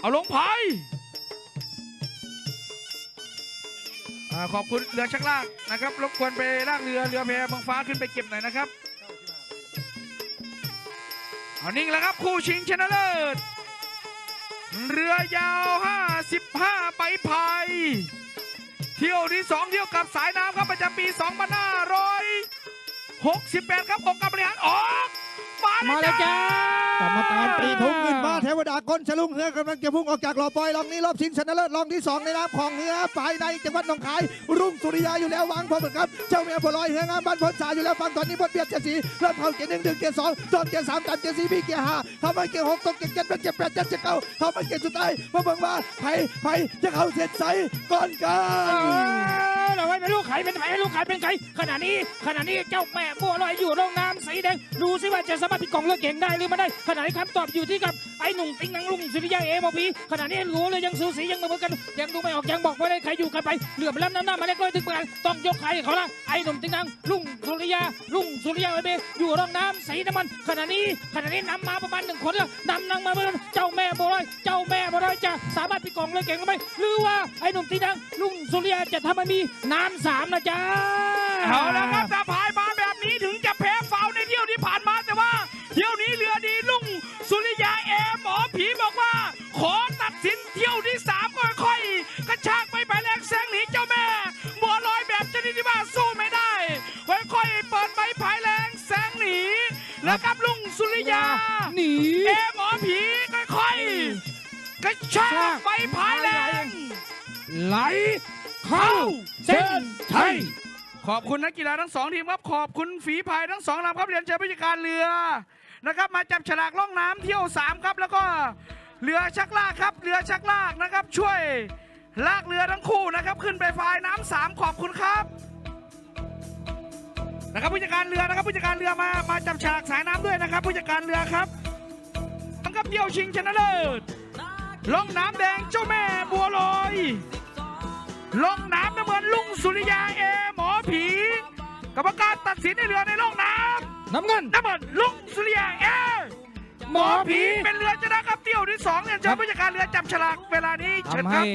เอาลงพายอ่าขอบคุณเรือชักลากนะครับรบกวนไปลากเรือเรือแพมืองฟ้าขึ้นไปเก็บหน่อยนะครับเอานิ่งแล้วครับคู่ชิงชนะเลิศเรือยาว 55 ไปพายเที่ยวที่ 2 เที่ยวกับสายน้ำครับประจำปี 2568 ครับองค์การบริหารออก มามาแล้แล้ววจ้าจ้า กรรมการตีธงขึ้นมาเทวดาก้นฉลุงเฮือกำลังจะพุ่งออกจากหล่อปอยลองนี้รอบชิงชนะเลิศลองที่สองในน้ำของเฮือฝ่ายในจังหวัดหนองคาย รุ่งสุริยาอยู่แล้ววางพอเหมือนครับเจ้าเมียบัวลอยเฮืองามบ้านพลสาอยู่แล้วฟังตอนนี้บดเบียดเจสีเริ่มเข้าเกียร์หนึ่งดึงเกียร์สองตอนเกียร์สามตัดเกียร์สี่พี่เกียร์ห้าเข้ามาเกียร์หกตกเกียร์เจ็ดเป็นเกียร์แปดเจ็ดเจ็ดเก้าเข้ามาเกียร์สุดท้ายมาเบิ่งว่าไผ่ไผ่จะเข้าเสร็จใสก่อนกัน เราไว้เป็นลูกไข่เป็นไผ่ลูกไข่เป็นไข่ขณะนี้ขณะนี้เจ้าแม่บัวลอยอยู่รองน้ำสีแดงดูสิว่าจะสามารถพิกองเลือกเก่งได้หรือไม่ได้ขณะนี้คำตอบอยู่ที่กับไอ้หนุ่มติงนังลุงสิริยาเอมพีขณะนี้รู้เลยยังสูสียังเหมือนกันยังดูไม่ออกยังบอกไม่ได้ใครอยู่กันไปเหลือไปแล้วน้ำหน้ามาเล็กน้อยถึงกลาต้องยกใครเขาละไอ้หนุ่มติงนังลุงสุริยาลุงสุริยาเอเมอยู่รองน้ำสีน้ำมันขณะนี้ขณะนี้นำมาประมาณหนึ่งคนแล้วนำนำมาประมาณเจ้าแม่บัวลอยเจ้าแม่บัวลอยจะสามารถพิกองเลือกเก่งหรือไม่หรือว่าไอ้หนุ่มติงนังลุงสุริยาจะทำให้มีน้ำสามนะจ๊ะเอาละครับถ้าพายมาแบบนี้ถึงจะแพ้ฟาวในเที่ยวที่ผ่านมาแต่ว่า เที่ยวนี้เรือดีลุงสุริยาเอหมอผีบอกว่า ขอตัดสินเที่ยวที่สามค่อยๆกระชากไปไปแรงแซงหนีเจ้าแม่บัวลอยแบบชนิดที่ว่าสู้ไม่ได้ค่อยๆเปิดใบพายแรงแซงหนีแล้วครับลุงสุริยาหนีเอหมอผีค่อยๆกระชากไปพายแรงไหล เข้าเส้นชัยขอบคุณนักกีฬาทั้งสองทีมครับขอบคุณฝีพายทั้งสองลำครับเรียนเชิญผู้จัดการเรือนะครับ มาจับฉลากล่องน้ำเที่ยวสามครับ แล้วก็เรือชักลากครับ เรือชักลากนะครับ ช่วยลากเรือทั้งคู่นะครับ ขึ้นไปพายน้ำสามขอบคุณครับนะครับผู้จัดการเรือนะครับผู้จัดการเรือมามาจับฉลากสายน้ำด้วยนะครับผู้จัดการเรือครับทั้งกับเที่ยวชิงชนะเลิศล่องน้ำแดงเจ้าแม่บัวลอย ลงน้ำน้ำเงินลุงสุริยาเอหมอผี กรรมการตัดสินในเรือในล่องน้น้ำเงินำน้ำเงินลุงสุริยาเอหมอผีเป็นเรือชนะครับเที่ยวที่สองเนี่ยเชิญผู้จัดการเรือจับฉลากเวลานี้เชิญทำครัให้บ